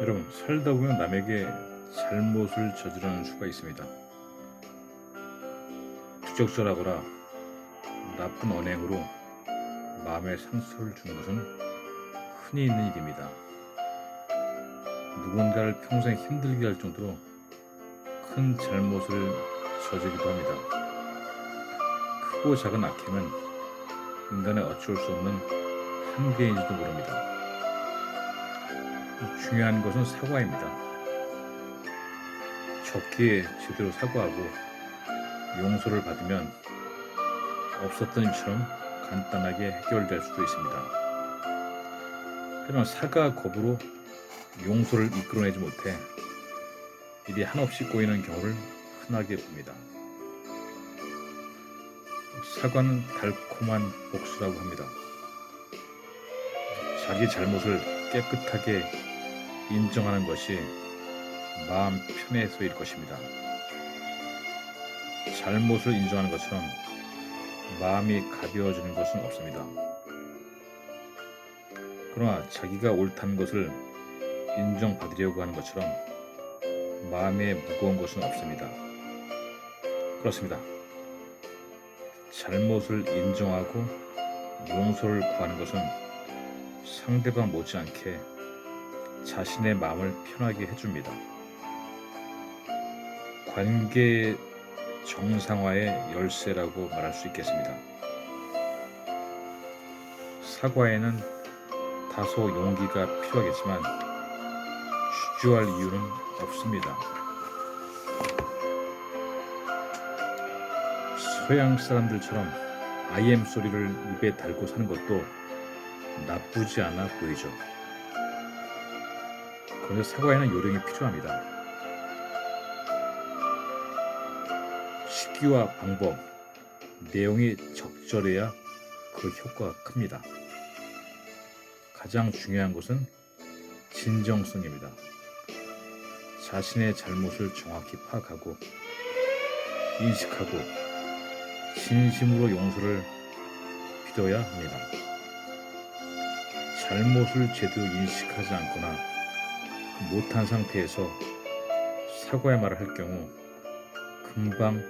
여러분 살다 보면 남에게 잘못을 저지르는 수가 있습니다. 부적절하거나 나쁜 언행으로 마음에 상처를 주는 것은 흔히 있는 일입니다. 누군가를 평생 힘들게 할 정도로 큰 잘못을 저지르기도 합니다. 크고 작은 악행은 인간의 어쩔 수 없는 한계인지도 모릅니다. 중요한 것은 사과입니다. 적기에 제대로 사과하고 용서를 받으면 없었던 일처럼 간단하게 해결될 수도 있습니다. 하지만 사과 거부로 용서를 이끌어내지 못해 일이 한없이 꼬이는 경우를 흔하게 봅니다. 사과는 달콤한 복수라고 합니다. 자기 잘못을 깨끗하게 인정하는 것이 마음 편해서일 것입니다. 잘못을 인정하는 것처럼 마음이 가벼워지는 것은 없습니다. 그러나 자기가 옳다는 것을 인정받으려고 하는 것처럼 마음에 무거운 것은 없습니다. 그렇습니다. 잘못을 인정하고 용서를 구하는 것은 상대방 못지않게 자신의 마음을 편하게 해줍니다. 관계 정상화의 열쇠라고 말할 수 있겠습니다. 사과에는 다소 용기가 필요하겠지만 주저할 이유는 없습니다. 서양 사람들처럼 IM 소리를 입에 달고 사는 것도 나쁘지 않아 보이죠. 그런데 사과에는 요령이 필요합니다. 시기와 방법, 내용이 적절해야 그 효과가 큽니다. 가장 중요한 것은 진정성입니다. 자신의 잘못을 정확히 파악하고 인식하고 진심으로 용서를 빌어야 합니다. 잘못을 제대로 인식하지 않거나 못한 상태에서 사과의 말을 할 경우 금방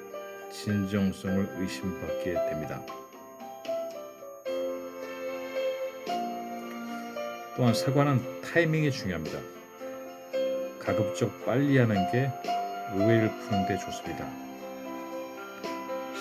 진정성을 의심받게 됩니다. 또한 사과는 타이밍이 중요합니다. 가급적 빨리 하는 게 오해를 푸는 데 좋습니다.